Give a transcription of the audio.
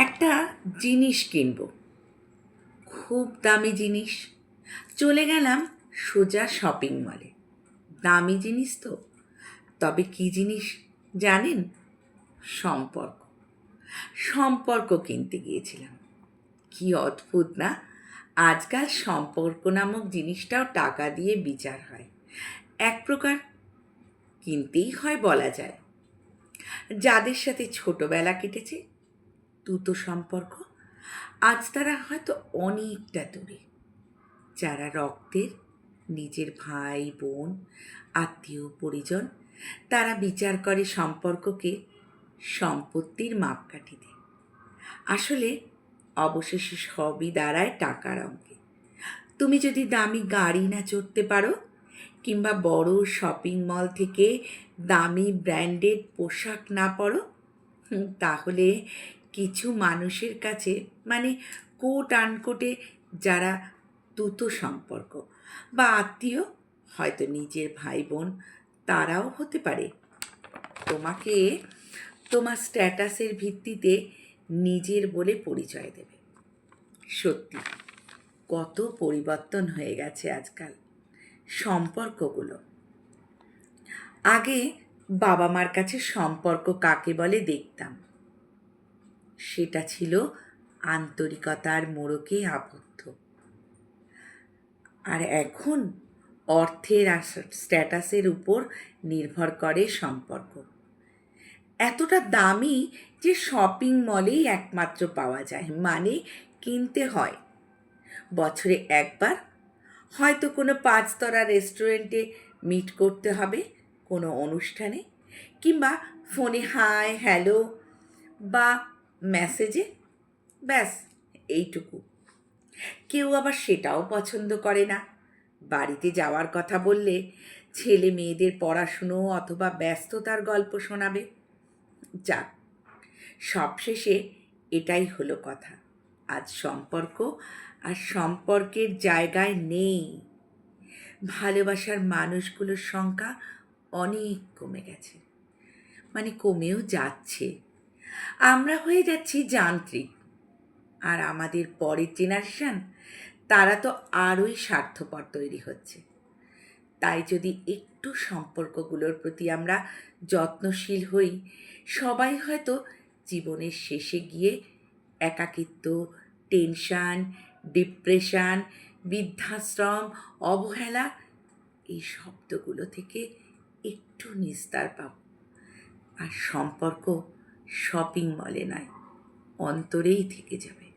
একটা জিনিস কিনব। খুব দামি জিনিস। চলে গেলাম সোজা শপিং মলে। দামি জিনিস তো। তবে কি জিনিস জানেন? সম্পর্ক। সম্পর্ক কিনতে গিয়েছিলাম। কি অদ্ভুত না? আজকাল সম্পর্ক নামক জিনিসটাও টাকা দিয়ে বিচার হয়। এক প্রকার কিনতেই হয় বলা যায়। যাদের সাথে ছোটবেলা কেটেছে তুতো সম্পর্ক, আজ তারা হয়তো অনেকটা দূরে। যারা রক্তের, নিজের ভাই, বোন, আত্মীয়, পরিজন, তারা বিচার করে সম্পর্ককে সম্পত্তির মাপকাঠিতে আসলে অবশেষে সবই দাঁড়ায় টাকার অঙ্কে। তুমি যদি দামি গাড়ি না চড়তে পারো, কিংবা বড় শপিং মল থেকে দামি ব্র্যান্ডেড পোশাক না পরো তাহলে কিছু মানুষের কাছে মানে কোট আনকোটে যারা তুতো সম্পর্ক বা আত্মীয়, হয়তো নিজের ভাই বোন তারাও হতে পারে। তোমাকে তোমার স্ট্যাটাসের ভিত্তিতে নিজের বলে পরিচয় দেবে। সত্যি, কত পরিবর্তন হয়ে গেছে আজকাল সম্পর্কগুলো। আগে বাবা মার কাছে সম্পর্ক কাকে বলে দেখতাম? সেটা ছিল আন্তরিকতার মোড়কে আবদ্ধ। আর এখন অর্থের স্ট্যাটাসের উপর নির্ভর করে সম্পর্ক। এতটা দামি যে শপিং মলেই একমাত্র পাওয়া যায় মানে কিনতে হয়। বছরে একবার, হয়তো কোনো পাঁচতরা রেস্টুরেন্টে মিট করতে হবে, কোনো অনুষ্ঠানে, কিংবা ফোনে হাই, হ্যালো, বা মেসেজে, ব্যাস, এইটুকু। কেউ আবার সেটাও পছন্দ করে না। বাড়িতে যাওয়ার কথা বললে ছেলে মেয়েদের পড়াশুনো অথবা ব্যস্ততার গল্প শোনাবে। যাক, সবশেষে এটাই হলো কথা। আজ সম্পর্ক আর সম্পর্কের জায়গায় নেই। ভালোবাসার মানুষগুলোর সংখ্যা অনেক কমে গেছে। মানে কমেও যাচ্ছে। আমরা হয়ে যাচ্ছি যান্ত্রিক। আর আমাদের পরের জেনারেশন তারা তো আরোই স্বার্থপর তৈরি হচ্ছে। তাই যদি একটু সম্পর্কগুলোর প্রতি আমরা যত্নশীল হই, সবাই হয়তো জীবনের শেষে গিয়ে একাকিত্ব টেনশান ডিপ্রেশান বৃদ্ধাশ্রম, অবহেলা, এই শব্দগুলো থেকে একটু নিস্তার পাব। আর সম্পর্ক শপিং মলে নয় অন্তরেই থেকে যাবে।